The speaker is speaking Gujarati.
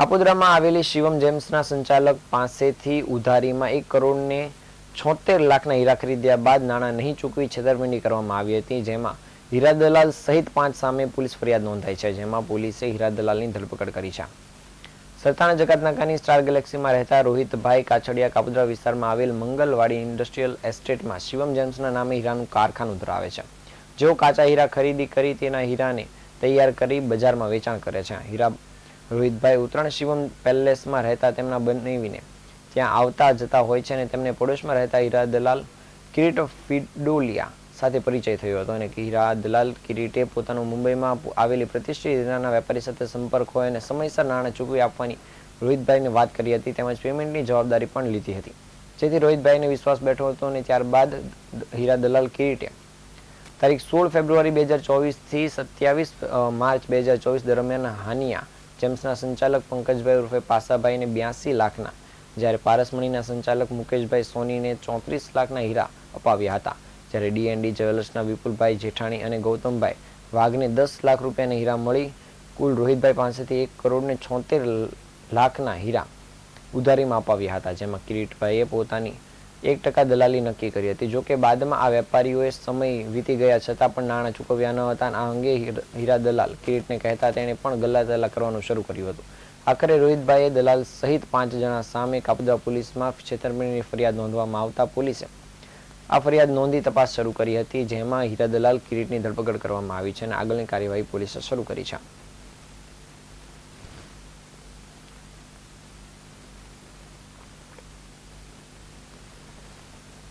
કાપોદ્રામાં આવેલી શિવમ જેમ્સના સંચાલક પાસેથી ઉધારીમાં એક કરોડને છોતેર લાખના હીરા ખરીદ્યા બાદ નાણાં નહીં ચૂકવી છેતરપિંડી કરવામાં આવી હતી, જેમાં હીરા દલાલ સહિત પાંચ સામે પોલીસ ફરિયાદ નોંધાઈ છે, જેમાં પોલીસે હીરા દલાલની ધરપકડ કરી છે. સરથાણા જકાતનાકાની સ્ટાર ગેલેક્સીમાં રહેતા રોહિતભાઈ કાછડિયા કાપોદ્રા વિસ્તારમાં આવેલ મંગલવાડી ઇન્ડસ્ટ્રીયલ એસ્ટેટમાં શિવમ જેમ્સના નામે હીરાનું કારખાનું ધરાવે છે. જેઓ કાચા હીરા ખરીદી કરી તેના હીરાને તૈયાર કરી બજારમાં વેચાણ કરે છે. હીરા રોહિતભાઈ ઉત્તરાયણ શિવમ પેલેસમાં રહેતા તેમના બનાવીને ત્યાં આવતા જતા હોય છે અને તેમને પડોશમાં રહેતા હીરા દલાલ, કિરીટ ફિડોલિયા સાથે પરિચય થયો હતો અને હીરા દલાલ કિરીટે પોતાનો મુંબઈમાં આવેલી પ્રતિષ્ઠિત હીરાના વેપારી સાથે સંપર્ક હોય અને સમયસર નાણાં ચૂકવી આપવાની રોહિતભાઈને વાત કરી હતી તેમજ પેમેન્ટની જવાબદારી પણ લીધી હતી. જેથી રોહિતભાઈને વિશ્વાસ બેઠો હતો અને ત્યારબાદ હીરા દલાલ કિરીટે તારીખ સોળ ફેબ્રુઆરી બે હજાર ચોવીસથી સત્યાવીસ માર્ચ બે હજાર ચોવીસ દરમિયાન હાનિયા જેમ્સના સંચાલક પંકજભાઈ ઉર્ફે પાસાભાઈને બ્યાસી લાખના, જ્યારે પારસમણીના સંચાલક મુકેશભાઈ સોનીને ચોત્રીસ લાખના હીરા અપાવ્યા હતા. જ્યારે ડીએનડી જ્વેલર્સના વિપુલભાઈ જેઠાણી અને ગૌતમભાઈ વાઘને દસ લાખ રૂપિયાના હીરા મળી, કુલ રોહિતભાઈ પાસેથી એક કરોડને છોતેર લાખના હીરા ઉધારીમાં અપાવ્યા હતા, જેમાં કિરીટભાઈએ પોતાની એક ટકા દલાલી નક્કી કરી હતી. જોકે બાદમાં આ વેપારીઓએ સમય વીતી ગયા છતાં પણ નાણાં ચૂકવ્યા ન હતા આ અંગે હીર- દલાલ કિરીટને કહેતા તેણે પણ ગલ્લાતલ્લા કરવાનું શરૂ કર્યું હતું. આખરે રોહિતભાઈએ દલાલ સહિત પાંચ જણા સામે કાપદા પોલીસમાં છેતરપિંડીની ફરિયાદ નોંધવામાં આવતા પોલીસે આ ફરિયાદ નોંધી તપાસ શરૂ કરી હતી, જેમાં હીરા દલાલ કિરીટની ધરપકડ કરવામાં આવી છે અને આગળની કાર્યવાહી પોલીસે શરૂ કરી છે.